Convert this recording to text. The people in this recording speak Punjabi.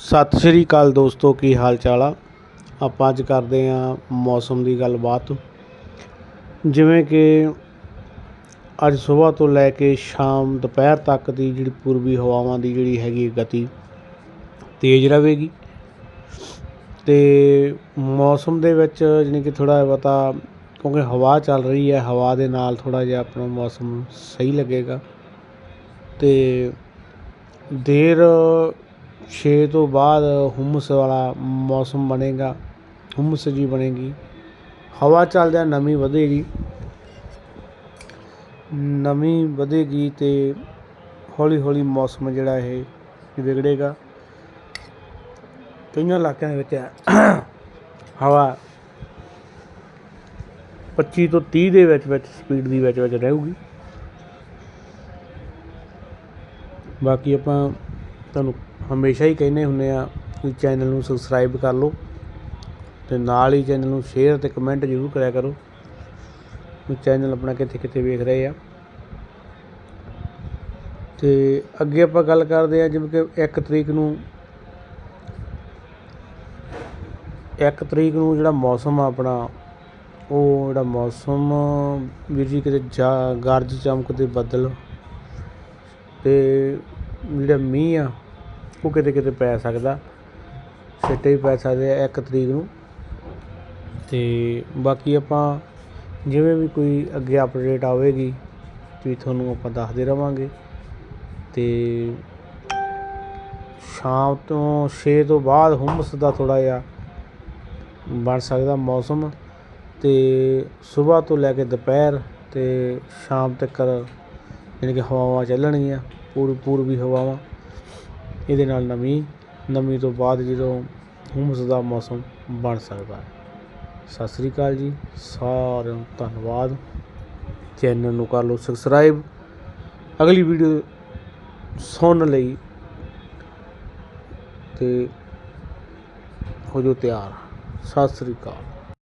ਸਤਿ ਸ਼੍ਰੀ ਅਕਾਲ ਦੋਸਤੋ, ਕੀ ਹਾਲ ਚਾਲ ਆ? ਆਪਾਂ ਅੱਜ ਕਰਦੇ ਆਂ ਮੌਸਮ ਦੀ ਗੱਲਬਾਤ। ਜਿਵੇਂ ਕਿ ਅੱਜ ਸਵੇਰ ਤੋਂ ਲੈ ਕੇ ਸ਼ਾਮ ਦੁਪਹਿਰ ਤੱਕ ਦੀ ਜਿਹੜੀ ਪੂਰਬੀ ਹਵਾਵਾਂ ਦੀ ਜਿਹੜੀ ਹੈਗੀ ਗਤੀ ਤੇਜ਼ ਰਹੇਗੀ। ਤੇ ਮੌਸਮ ਦੇ ਵਿੱਚ ਜਾਣੀ ਕਿ ਥੋੜਾ ਜਿਹਾ ਪਤਾ ਕਿਉਂਕਿ ਹਵਾ ਚੱਲ ਰਹੀ ਹੈ, ਹਵਾ ਦੇ ਨਾਲ ਥੋੜਾ ਜਿਹਾ ਆਪਣਾ ਮੌਸਮ ਸਹੀ ਲੱਗੇਗਾ। ਤੇ ਦੇਰ ਛੇ ਤੋਂ ਬਾਅਦ ਹੁਮਸ ਵਾਲਾ ਮੌਸਮ ਬਣੇਗਾ, ਹੁਮਸ ਜੀ ਬਣੇਗੀ। ਹਵਾ ਚੱਲਦਿਆਂ ਨਮੀ ਵਧੇਗੀ। ਨਮੀ ਵਧੇਗੀ ਤੇ ਹੌਲੀ ਹੌਲੀ ਮੌਸਮ ਜਿਹੜਾ ਇਹ ਵਿਗੜੇਗਾ। ਕਈਆਂ ਇਲਾਕਿਆਂ ਦੇ ਵਿੱਚ ਹਵਾ 25 ਤੋਂ 30 ਦੇ ਵਿੱਚ ਵਿੱਚ ਸਪੀਡ ਦੀ ਵਿੱਚ ਵਿੱਚ ਰਹੂਗੀ। ਬਾਕੀ ਆਪਾਂ ਤੁਹਾਨੂੰ ਹਮੇਸ਼ਾ ਹੀ ਕਹਿੰਦੇ ਹੁੰਦੇ ਆ ਵੀ ਚੈਨਲ ਨੂੰ ਸਬਸਕ੍ਰਾਈਬ ਕਰ ਲਓ ਅਤੇ ਨਾਲ ਹੀ ਚੈਨਲ ਨੂੰ ਸ਼ੇਅਰ ਅਤੇ ਕਮੈਂਟ ਜ਼ਰੂਰ ਕਰਿਆ ਕਰੋ ਕਿ ਚੈਨਲ ਆਪਣਾ ਕਿੱਥੇ ਕਿੱਥੇ ਵੇਖ ਰਹੇ ਆ। ਤੇ ਅੱਗੇ ਆਪਾਂ ਗੱਲ ਕਰਦੇ ਆ ਜਿਵੇਂ ਕਿ 1 ਤਰੀਕ ਨੂੰ 1 ਤਰੀਕ ਨੂੰ ਜਿਹੜਾ ਮੌਸਮ ਆ ਆਪਣਾ, ਉਹ ਜਿਹੜਾ ਮੌਸਮ ਵੀਰ ਜੀ ਕਿਤੇ ਜਾ ਗਰਜ ਚਮਕ ਤੇ ਬੱਦਲ ਤੇ ਜਿਹੜਾ ਮੀਂਹ ਆ ਉਹ ਕਿਤੇ ਕਿਤੇ ਪੈ ਸਕਦਾ। ਸਿੱਟੇ ਵੀ ਪੈ ਸਕਦੇ ਆ ਇੱਕ ਤਰੀਕ ਨੂੰ। ਤੇ ਬਾਕੀ ਆਪਾਂ ਜਿਵੇਂ ਵੀ ਕੋਈ ਅੱਗੇ ਅਪਡੇਟ ਆਵੇਗੀ ਵੀ ਤੁਹਾਨੂੰ ਆਪਾਂ ਦੱਸਦੇ ਰਵਾਂਗੇ। ਤੇ ਸ਼ਾਮ ਤੋਂ 6 ਤੋਂ ਬਾਅਦ ਹੁਮਸ ਦਾ ਥੋੜਾ ਜਿਹਾ ਬਣ ਸਕਦਾ ਮੌਸਮ। ਤੇ ਸਵੇਰ ਤੋਂ ਲੈ ਕੇ ਦੁਪਹਿਰ ਤੇ ਸ਼ਾਮ ਤੱਕ ਯਾਨੀ ਕਿ ਹਵਾਵਾਂ ਚੱਲਣਗੀਆਂ ਪੂਰ ਪੂਰਬੀ ਹਵਾਵਾਂ। ਇਹਦੇ ਨਾਲ ਨਮੀ ਨਮੀ ਤੋਂ ਬਾਅਦ ਜਦੋਂ ਹੁਮਸ ਦਾ ਮੌਸਮ ਬਣ ਸਕਦਾ ਹੈ। ਸਤਿ ਸ੍ਰੀ ਅਕਾਲ ਜੀ, ਸਾਰਿਆਂ ਨੂੰ ਧੰਨਵਾਦ। ਚੈਨਲ ਨੂੰ ਕਰ ਲਓ ਸਬਸਕ੍ਰਾਈਬ ਅਗਲੀ ਵੀਡੀਓ ਸੁਣਨ ਲਈ ਤੇ ਹੋ ਜੋ ਤਿਆਰ। ਸਤਿ ਸ੍ਰੀ ਅਕਾਲ।